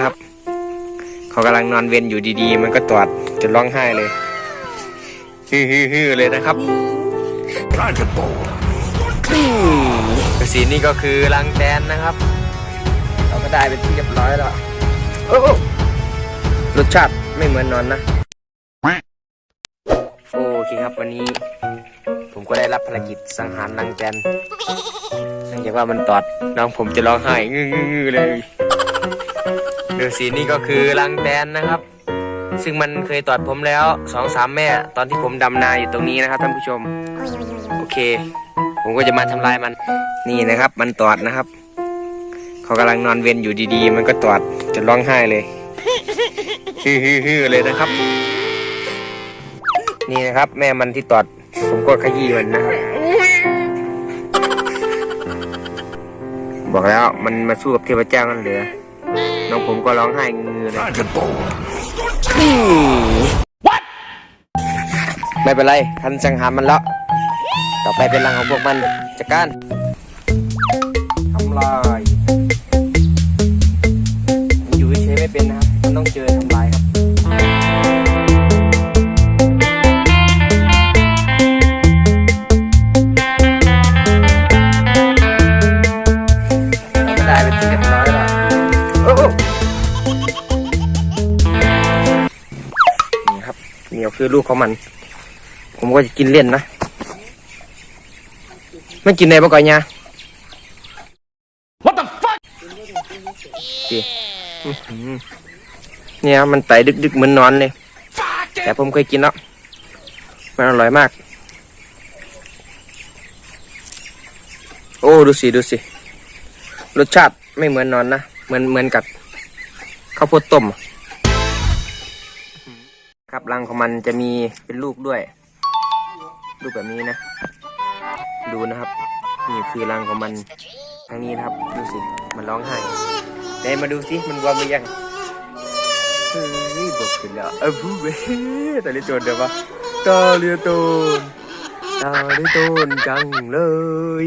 นะครับ เขากำลังนอนเวนอยู่ดีๆ มันก็ตอดจนร้องไห้เลยฮือๆๆเลยนะครับ Dragon Ball. สีนี่ก็คือรังแตนนะครับ เราก็ได้เป็นที่เรียบร้อยแล้วโอ้โอ้รสชาติไม่เหมือนนอนนะ โอเคครับวันนี้ ผมก็ได้รับภารกิจสังหารรังแตนเนื่องจากว่ามันตอดน้องผมจะร้องไห้งื้อๆเลย ดี๋ยวสีนี่ก็คือรังแตนนะครับ ซึ่งมันเคยตอดผมแล้วสองสามแม่ ตอนที่ผมดำนาอยู่ตรงนี้นะครับท่านผู้ชม โอเค ผมก็จะมาทำลายมัน นี่นะครับ มันตอดนะครับ เขากำลังนอนเวนอยู่ดีๆ มันก็ตอดจนร้องไห้เลยฮือๆๆเลยนะครับ นี่นะครับ แม่มันที่ตอด ผมก็ขยี้มันนะครับบอกแล้วมันมาสู้กับเทพเจ้ากันเหลือ น้องผมก็ร้องไห้งือเลย Dragon Ball. ไม่เป็นไรทันสังหารมันแล้ว ต่อไปเป็นรังของพวกมันจัดการทำลายมันอยู่เฉยๆไม่เป็นนะครับ มันต้องเจอทำลายครับเราก็ได้เป็นที่เรียบร้อย นียวคือลูกของมัน ผมก็จะกินเล่นนะไม่กินไหนบ่ก่อนยา What the fuck เนี่ยมันไต่ดึกๆเหมือนนอนเลย แต่ผมเคยกินแล้ว มันอร่อยมาก โอ้ดูสิดูสิ รสชาติไม่เหมือนนอนนะ เหมือนเหมือนกับข้าวโพดต้มอะ ครับรังของมันจะมีเป็นลูกด้วยรูปแบบนี้นะ ดูนะครับ นี่คือรังของมันทางนี้นะครับ ดูสิ มันร้องไห้ไหนมาดูสิ มันบวมหรือยัง เฮ้ยบวมขึ้นแล้วเออพูดไปตาลิโตนเดี๋ยวปะตาลิโตนตาลิโตนจังเลย